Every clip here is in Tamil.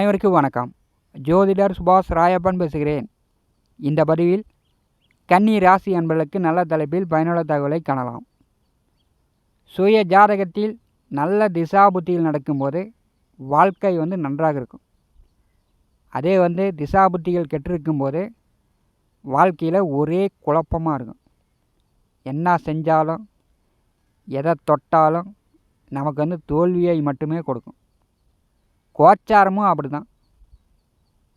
அனைவருக்கும் வணக்கம். ஜோதிடர் சுபாஷ் ராயப்பன் பேசுகிறேன். இந்த பதிவில் கன்னி ராசி அன்பர்களுக்கு நல்ல தலைப்பில் பயனுள்ள தகவலை காணலாம். சுய ஜாதகத்தில் நல்ல திசாபுத்தியில் நடக்கும்போது வாழ்க்கை வந்து நன்றாக இருக்கும். அதே வந்து திசாபுத்திகள் கெட்டிருக்கும்போது வாழ்க்கையில் ஒரே குழப்பமாக இருக்கும். என்ன செஞ்சாலும் எதை தொட்டாலும் நமக்கு வந்து தோல்வியை மட்டுமே கொடுக்கும். கோச்சாரமும் அப்படி தான்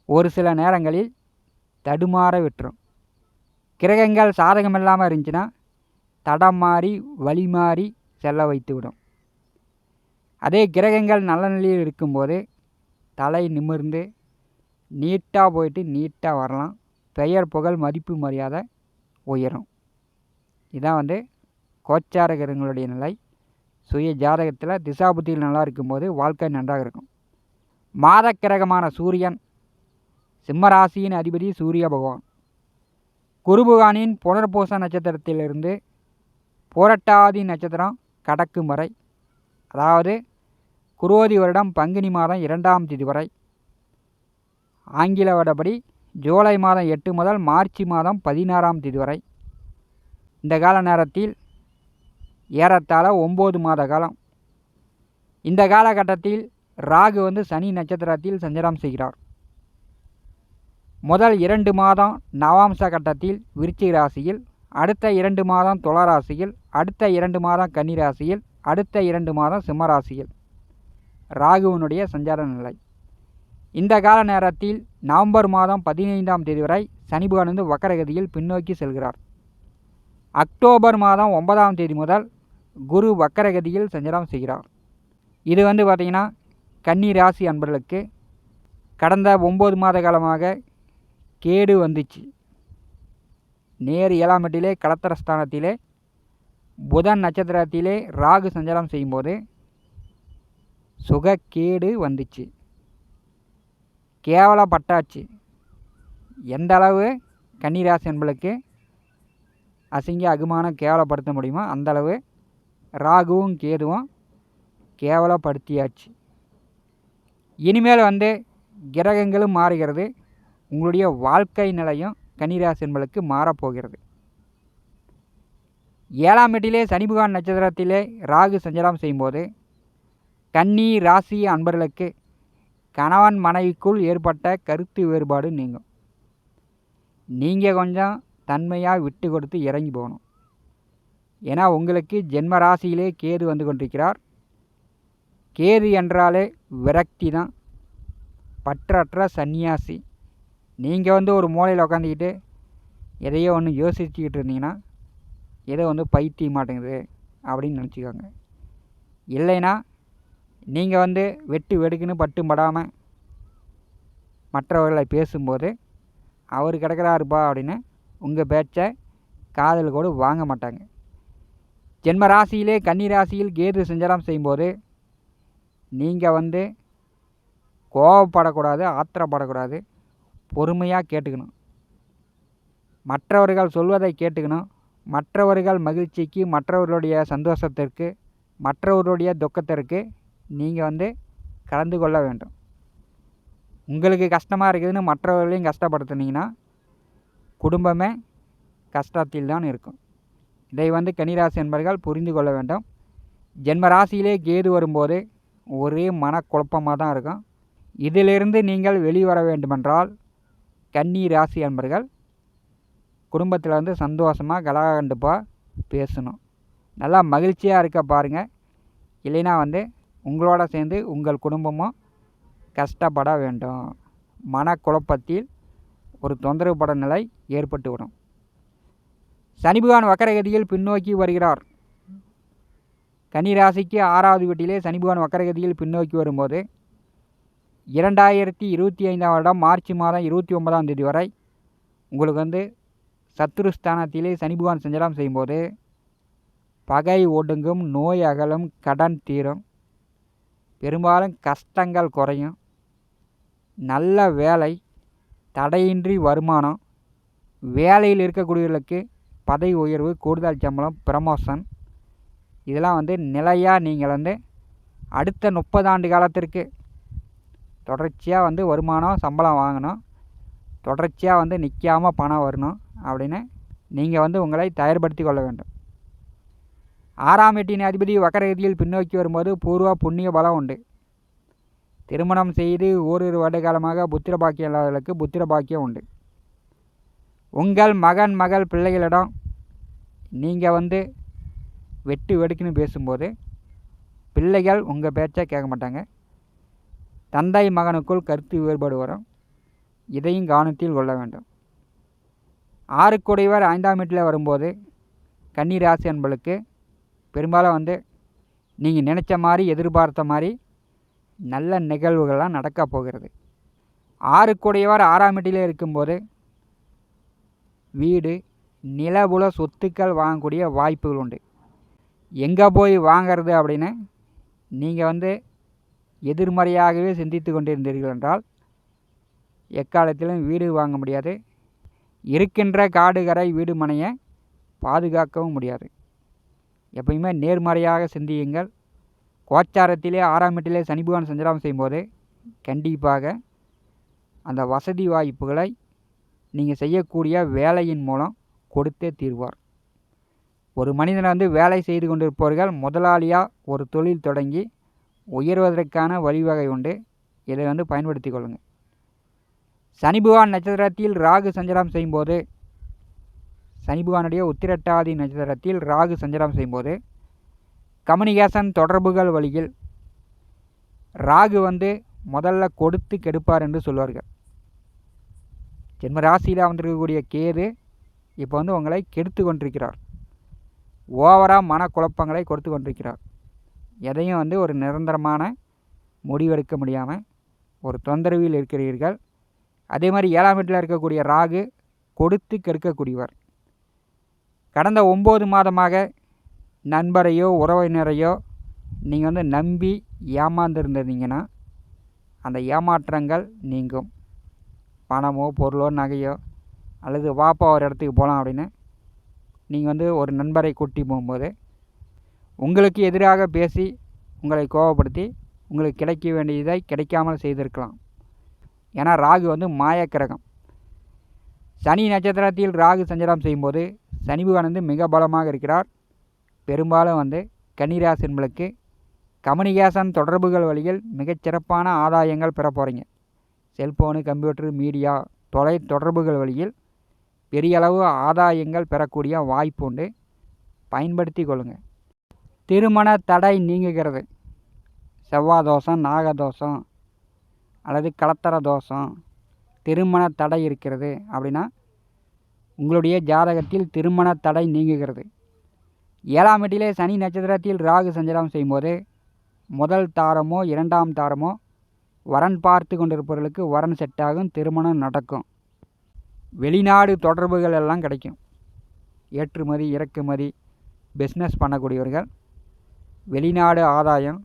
ஒரு சில நேரங்களில் தடுமாற விட்டுரும். கிரகங்கள் சாதகம் இல்லாமல் இருந்துச்சுன்னா தடம் மாறி வழி மாறி செல்ல வைத்து விடும். அதே கிரகங்கள் நல்ல நிலையில் இருக்கும்போது தலை நிமிர்ந்து நீட்டாக போயிட்டு நீட்டாக வரலாம். பெயர் புகழ் மதிப்பு மரியாதை உயரும். இதான் வந்து கோச்சாரகிரங்களுடைய நிலை. சுய ஜாதகத்தில் திசாபுத்தியில் நல்லா இருக்கும்போது வாழ்க்கை நன்றாக இருக்கும். மாதக்கிரகமான சூரியன் சிம்மராசியின் அதிபதி சூரிய பகவான். குருபகானின் புனர்பூச நட்சத்திரத்திலிருந்து புரட்டாதி நட்சத்திரம் கடக்கும் வரை அதாவது குரோதி வருடம் பங்குனி மாதம் இரண்டாம் தேதி வரை ஆங்கில வருடப்படி ஜூலை மாதம் எட்டு முதல் மார்ச் மாதம் பதினாறாம் தேதி வரை. இந்த கால நேரத்தில் ஏறத்தாழ ஒம்பது மாத காலம். இந்த காலகட்டத்தில் ராகு வந்து சனி நட்சத்திரத்தில் சஞ்சாரம் செய்கிறார். முதல் இரண்டு மாதம் நவாம்ச கட்டத்தில் விருச்சிக ராசியில் அடுத்த இரண்டு மாதம் துளராசியில் அடுத்த இரண்டு மாதம் கன்னிராசியில் அடுத்த இரண்டு மாதம் சிம்மராசியில் ராகுவனுடைய சஞ்சார நிலை. இந்த கால நேரத்தில் நவம்பர் மாதம் பதினைந்தாம் தேதி வரை சனி வந்து வக்கரகதியில் பின்னோக்கி செல்கிறார். அக்டோபர் மாதம் ஒன்பதாம் தேதி முதல் குரு வக்கரகதியில் சஞ்சாரம் செய்கிறார். இது வந்து பார்த்திங்கன்னா கன்னி ராசி அன்பர்களுக்கு கடந்த ஒம்பது மாத காலமாக கேடு வந்துச்சு. நேர் ஏழாம் எட்டிலே கலத்தரஸ்தானத்திலே புதன் நட்சத்திரத்திலே ராகு சஞ்சாரம் செய்யும்போது சுகக்கேடு வந்துச்சு. கேவலப்பட்டாச்சு எந்த அளவு கன்னிராசி என்பளுக்கு அசிங்க அகுமானம் கேவலப்படுத்த முடியுமோ அந்தளவு ராகுவும் கேதுவும் கேவலப்படுத்தியாச்சு. இனிமேல் வந்து கிரகங்களும் மாறுகிறது. உங்களுடைய வாழ்க்கை நிலையும் கன்னிராசி என்பளுக்கு மாறப்போகிறது. ஏழாம் எட்டிலே சனிபகவான் நட்சத்திரத்திலே ராகு சஞ்சாரம் செய்யும்போது கன்னி ராசி அன்பர்களுக்கு கணவன் மனைவிக்குள் ஏற்பட்ட கருத்து வேறுபாடு நீங்கும். நீங்கள் கொஞ்சம் தன்மையாக விட்டு கொடுத்து இறங்கி போகணும். ஏன்னா உங்களுக்கு ஜென்ம ராசியிலே கேது வந்து கொண்டிருக்கிறார். கேது என்றாலே விரக்தி தான் பற்றற்ற சன்னியாசி நீங்கள் வந்து ஒரு மூலையில் உக்காந்துக்கிட்டு எதையோ ஒன்று யோசிச்சுக்கிட்டு இருந்தீங்கன்னா எதை வந்து பைத்திய மாட்டேங்குது அப்படின்னு நினச்சிக்கோங்க. இல்லைன்னா நீங்கள் வந்து வெட்டு வெடுக்குன்னு பட்டும் படாமல் மற்றவர்களை பேசும்போது அவர் கிடக்கிறாருப்பா அப்படின்னு உங்கள் பேச்சை காதல் கூட வாங்க மாட்டாங்க. ஜென்ம ராசியிலே கன்னி ராசியில் கேது சஞ்சாரம் செய்யும்போது நீங்கள் வந்து கோவப்படக்கூடாது ஆத்திரப்படக்கூடாது பொறுமையாக கேட்டுக்கணும். மற்றவர்கள் சொல்வதை கேட்டுக்கணும். மற்றவர்கள் மகிழ்ச்சிக்கு மற்றவர்களுடைய சந்தோஷத்திற்கு மற்றவர்களுடைய துக்கத்திற்கு நீங்கள் வந்து கலந்து கொள்ள வேண்டும். உங்களுக்கு கஷ்டமாக இருக்குதுன்னு மற்றவர்களையும் கஷ்டப்படுத்துனீங்கன்னா குடும்பமே கஷ்டத்தில் தான் இருக்கும். இதை வந்து கன்னிராசி என்பர்கள் புரிந்து கொள்ள வேண்டும். ஜென்ம ராசியிலே கேது வரும்போது ஒரே மனக்குழப்பமாக தான் இருக்கும். இதிலிருந்து நீங்கள் வெளிவர வேண்டுமென்றால் கன்னி ராசி அன்பர்கள் குடும்பத்தில் வந்து சந்தோஷமாக கலகண்டுப்பாக பேசணும். நல்லா மகிழ்ச்சியாக இருக்க பாருங்கள் இல்லைன்னா வந்து உங்களோட சேர்ந்து உங்கள் குடும்பமும் கஷ்டப்பட வேண்டும். மனக்குழப்பத்தில் ஒரு தொந்தரவுப்பட நிலை ஏற்பட்டுவிடும். சனிபகவான் வக்கரகதியில் பின்னோக்கி வருகிறார். கன்னிராசிக்கு ஆறாவது வீட்டிலே சனி பகவான் வக்கரகதியில் பின்னோக்கி வரும்போது இரண்டாயிரத்தி இருபத்தி ஐந்தாம் வருடம் மார்ச் மாதம் இருபத்தி ஒன்பதாம் தேதி வரை உங்களுக்கு வந்து சத்துருஸ்தானத்திலே சனி பகவான் செய்யும்போது பகை ஒடுங்கும் நோய் அகலும் கடன் தீரும். பெரும்பாலும் கஷ்டங்கள் குறையும். நல்ல வேலை தடையின்றி வருமானம். வேலையில் இருக்கக்கூடியவர்களுக்கு பதவி உயர்வு கூடுதல் சம்பளம் ப்ரமோஷன் இதெல்லாம் வந்து நிலையாக நீங்கள் வந்து அடுத்த முப்பது ஆண்டு காலத்திற்கு தொடர்ச்சியாக வந்து வருமானம் சம்பளம் வாங்கணும். தொடர்ச்சியாக வந்து நிற்காம பணம் வரணும் அப்படின்னு நீங்கள் வந்து உங்களை தயார்படுத்தி கொள்ள வேண்டும். ஆறாம் எட்டின் அதிபதி வக்கரகதியில் பின்னோக்கி வரும்போது பூர்வ புண்ணிய பலம் உண்டு. திருமணம் செய்து ஓரிரு வருட காலமாக புத்திர பாக்கியம் இல்லாதவர்களுக்கு புத்திர பாக்கியம் உண்டு. உங்கள் மகன் மகள் பிள்ளைகளிடம் நீங்கள் வந்து வெட்டு வெடுக்குன்னு பேசும்போது பிள்ளைகள் உங்கள் பேச்சை கேட்க மாட்டாங்க. தந்தை மகனுக்குள் கருத்து வேறுபாடு வரும். இதையும் கவனத்தில் கொள்ள வேண்டும். ஆறுக்குடையவர் ஐந்தாம் வீட்டில் வரும்போது கன்னிராசி என்பளுக்கு பெரும்பாலும் வந்து நீங்கள் நினச்ச மாதிரி எதிர்பார்த்த மாதிரி நல்ல நிகழ்வுகள்லாம் நடக்க போகிறது. ஆறுக்குடையவர் ஆறாம் வீட்டில் இருக்கும்போது வீடு நிலபுல சொத்துக்கள் வாங்கக்கூடிய வாய்ப்புகள் உண்டு. எங்கே போய் வாங்கிறது அப்படின்னு நீங்கள் வந்து எதிர்மறையாகவே சிந்தித்து கொண்டிருந்தீர்கள் என்றால் எக்காலத்திலும் வீடு வாங்க முடியாது. இருக்கின்ற காடுகரை வீடு மனையை பாதுகாக்கவும் முடியாது. எப்பயுமே நேர்மறையாக சிந்தியுங்கள். கோச்சாரத்திலே ஆறாம் வீட்டிலே சனி பகவான் செய்யும்போது கண்டிப்பாக அந்த வசதி வாய்ப்புகளை நீங்கள் செய்யக்கூடிய வேலையின் மூலம் கொடுத்தே தீர்வார். ஒரு மனிதன் வந்து வேலை செய்து கொண்டிருப்பவர்கள் முதலாளியாக ஒரு தொழில் தொடங்கி உயர்வதற்கான வழிவகை உண்டு. இதை வந்து பயன்படுத்தி கொள்ளுங்கள் சனிபகவான் நட்சத்திரத்தில் ராகு சஞ்சாரம் செய்யும்போது சனி உத்திரட்டாதி நட்சத்திரத்தில் ராகு சஞ்சாரம் செய்யும்போது கம்யூனிகேஷன் தொடர்புகள் வழியில் ராகு வந்து முதல்ல கொடுத்து கெடுப்பார் என்று சொல்வார்கள். ஜென்ம ராசியில் வந்திருக்கக்கூடிய கேது இப்போ வந்து உங்களை கெடுத்து கொண்டிருக்கிறார். ஓவராக மனக்குழப்பங்களை கொடுத்து கொண்டிருக்கிறார். எதையும் வந்து ஒரு நிரந்தரமான முடிவெடுக்க முடியாமல் ஒரு தொந்தரவில் இருக்கிறீர்கள். அதே மாதிரி ஏழாம் வீட்டில் இருக்கக்கூடிய ராகு கொடுத்து கெடுக்கக்கூடியவர். கடந்த ஒம்பது மாதமாக நண்பரையோ உறவினரையோ நீங்கள் வந்து நம்பி ஏமாந்துருந்திருந்தீங்கன்னா அந்த ஏமாற்றங்கள் நீங்கும். பணமோ பொருளோ நகையோ அல்லது வாப்பா ஒரு இடத்துக்கு போகலாம் அப்படின்னு நீங்கள் வந்து ஒரு நண்பரை கூட்டி போகும்போது உங்களுக்கு எதிராக பேசி உங்களை கோபப்படுத்தி உங்களுக்கு கிடைக்க வேண்டியதை கிடைக்காமல் செய்திருக்கலாம். ஏன்னா ராகு வந்து மாயக்கிரகம். சனி நட்சத்திரத்தில் ராகு சஞ்சாரம் செய்யும்போது சனி பகவான் வந்து மிக பலமாக இருக்கிறார். பெரும்பாலும் வந்து கன்னிராசின்களுக்கு கம்யூனிகேஷன் தொடர்புகள் வழியில் மிகச்சிறப்பான ஆதாயங்கள் பெற போகிறீங்க செல்ஃபோனு கம்ப்யூட்டர் மீடியா தொலை தொடர்புகள் வழியில் பெரிய அளவு ஆதாயங்கள் பெறக்கூடிய வாய்ப்புண்டு. பயன்படுத்தி கொள்ளுங்கள் திருமண தடை நீங்குகிறது. செவ்வாய் தோஷம் நாகதோஷம் அல்லது கலத்தர தோஷம் திருமண தடை இருக்கிறது அப்படின்னா உங்களுடைய ஜாதகத்தில் திருமண தடை நீங்குகிறது. ஏழாம் வீட்டிலே சனி நட்சத்திரத்தில் ராகு சஞ்சலம் செய்யும்போது முதல் தாரமோ இரண்டாம் தாரமோ வரன் பார்த்து கொண்டிருப்பவர்களுக்கு வரன் செட்டாகும் திருமணம் நடக்கும். வெளிநாடு தொடர்புகள் எல்லாம் கிடைக்கும். ஏற்றுமதி இறக்குமதி பிஸ்னஸ் பண்ணக்கூடியவர்கள் வெளிநாடு ஆதாயம்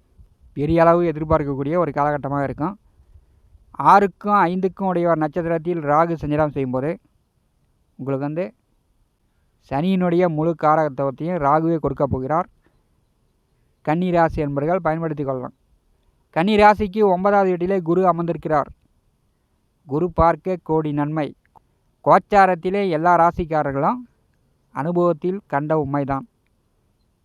பெரிய அளவு எதிர்பார்க்கக்கூடிய ஒரு காலகட்டமாக இருக்கும். ஆறுக்கும் ஐந்துக்கும் உடைய ஒரு நட்சத்திரத்தில் ராகு சஞ்சாரம் செய்யும்போது உங்களுக்கு வந்து சனியினுடைய முழு காரகத்துவத்தையும் ராகுவே கொடுக்க போகிறார். கன்னி ராசி என்பவர்கள் பயன்படுத்தி கொள்ளலாம். கன்னி ராசிக்கு ஒன்பதாவது வீட்டிலே குரு அமர்ந்திருக்கிறார். குரு பார்க்க கோடி நன்மை. கோச்சாரத்திலே எல்லா ராசிக்காரர்களும் அனுபவத்தில் கண்ட உண்மைதான்.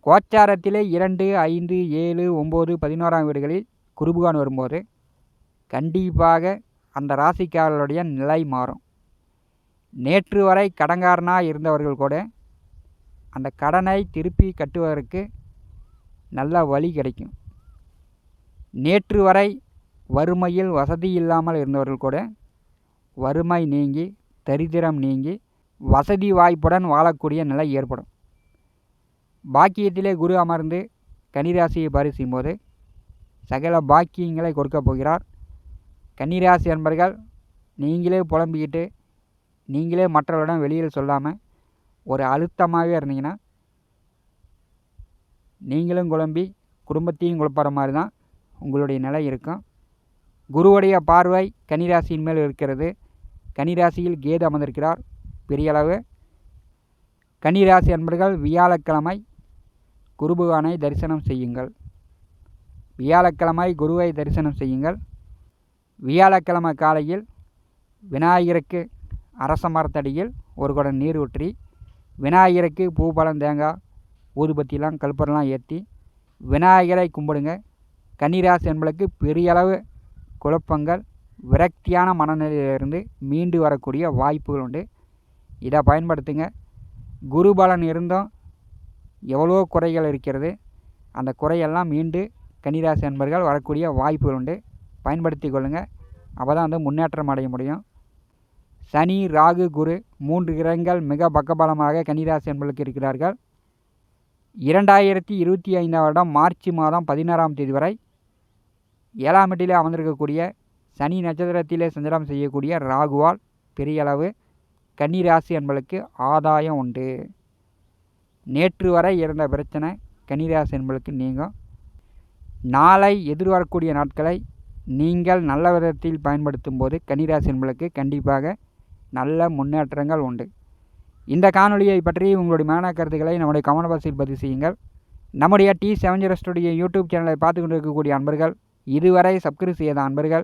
கோச்சாரத்திலே இரண்டு ஐந்து ஏழு ஒம்பது பதினோராம் வீடுகளில் குருபுகான் வரும்போது கண்டிப்பாக அந்த ராசிக்காரர்களுடைய நிலை மாறும். நேற்று வரை கடங்காரனாக இருந்தவர்கள் கூட அந்த கடனை திருப்பி கட்டுவதற்கு நல்ல வழி கிடைக்கும். நேற்று வரை வறுமையில் வசதி இல்லாமல் இருந்தவர்கள் கூட வறுமை நீங்கி தரித்திரம் நீங்கி வசதி வாய்ப்புடன் வாழக்கூடிய நிலை ஏற்படும். பாக்கியத்திலே குரு அமர்ந்து கன்னிராசியை பரிசிக்கும் போது சகல பாக்கியங்களை கொடுக்க போகிறார். கன்னிராசி என்பர்கள் நீங்களே புலம்பிக்கிட்டு நீங்களே மற்றவர்களிடம் வெளியில் சொல்லாமல் ஒரு அழுத்தமாகவே இருந்தீங்கன்னா நீங்களும் குழம்பி குடும்பத்தையும் குழப்புற மாதிரி தான் உங்களுடைய நிலை இருக்கும். குருவுடைய பார்வை கன்னிராசியின் மேல் இருக்கிறது. கன்னிராசியில் கேது அமர்ந்திருக்கிறார். பெரிய அளவு கன்னிராசி அன்பர்கள் வியாழக்கிழமை குருபகவானை தரிசனம் செய்யுங்கள். வியாழக்கிழமை குருவை தரிசனம் செய்யுங்கள். வியாழக்கிழமை காலையில் விநாயகருக்கு அரச மரத்தடியில் ஒரு குடம் நீர் ஊற்றி விநாயகருக்கு பூ பழம் தேங்காய் ஊதுபத்திலாம் கற்பூரம்லாம் ஏற்றி விநாயகரை கும்பிடுங்க. கன்னிராசி என்பளுக்கு பெரிய அளவு குழப்பங்கள் விரக்தியான மனநிலையிலிருந்து மீண்டு வரக்கூடிய வாய்ப்புகள் உண்டு. இதை பயன்படுத்துங்க. குரு பலன் இருந்தும் எவ்வளோ குறைகள் இருக்கிறது. அந்த குறையெல்லாம் மீண்டு கன்னிராசி என்பர்கள் வரக்கூடிய வாய்ப்புகள் உண்டு. பயன்படுத்தி கொள்ளுங்கள் அப்போ தான் வந்து முன்னேற்றம் அடைய முடியும். சனி ராகு குரு மூன்று கிரகங்கள் மிக பக்கபலமாக கன்னிராசி என்பர்களுக்கு இருக்கிறார்கள். இரண்டாயிரத்தி இருபத்தி ஐந்தாம் வருடம் மார்ச் மாதம் பதினாறாம் தேதி வரை ஏழாம் வீட்டிலே அமர்ந்திருக்கக்கூடிய சனி நட்சத்திரத்திலே சஞ்சாரம் செய்யக்கூடிய ராகுவால் பெரிய அளவு கன்னிராசி என்பளுக்கு ஆதாயம் உண்டு. நேற்று வரை இருந்த பிரச்சனை கன்னிராசி என்பளுக்கு நீங்கும். நாளை எதிர்வரக்கூடிய நாட்களை நீங்கள் நல்ல விதத்தில் பயன்படுத்தும் போது கன்னிராசி என்பளுக்கு கண்டிப்பாக நல்ல முன்னேற்றங்கள் உண்டு. இந்த காணொலியை பற்றி உங்களுடைய மன கருத்துக்களை நம்முடைய கமெண்ட் பாக்ஸில் பதிவு செய்யுங்கள். நம்முடைய T seven zero studio YouTube சேனலை பார்த்து கொண்டு இருக்கக்கூடிய அன்பர்கள் இதுவரை சப்ஸ்கிரைப் செய்யாத அன்பர்கள்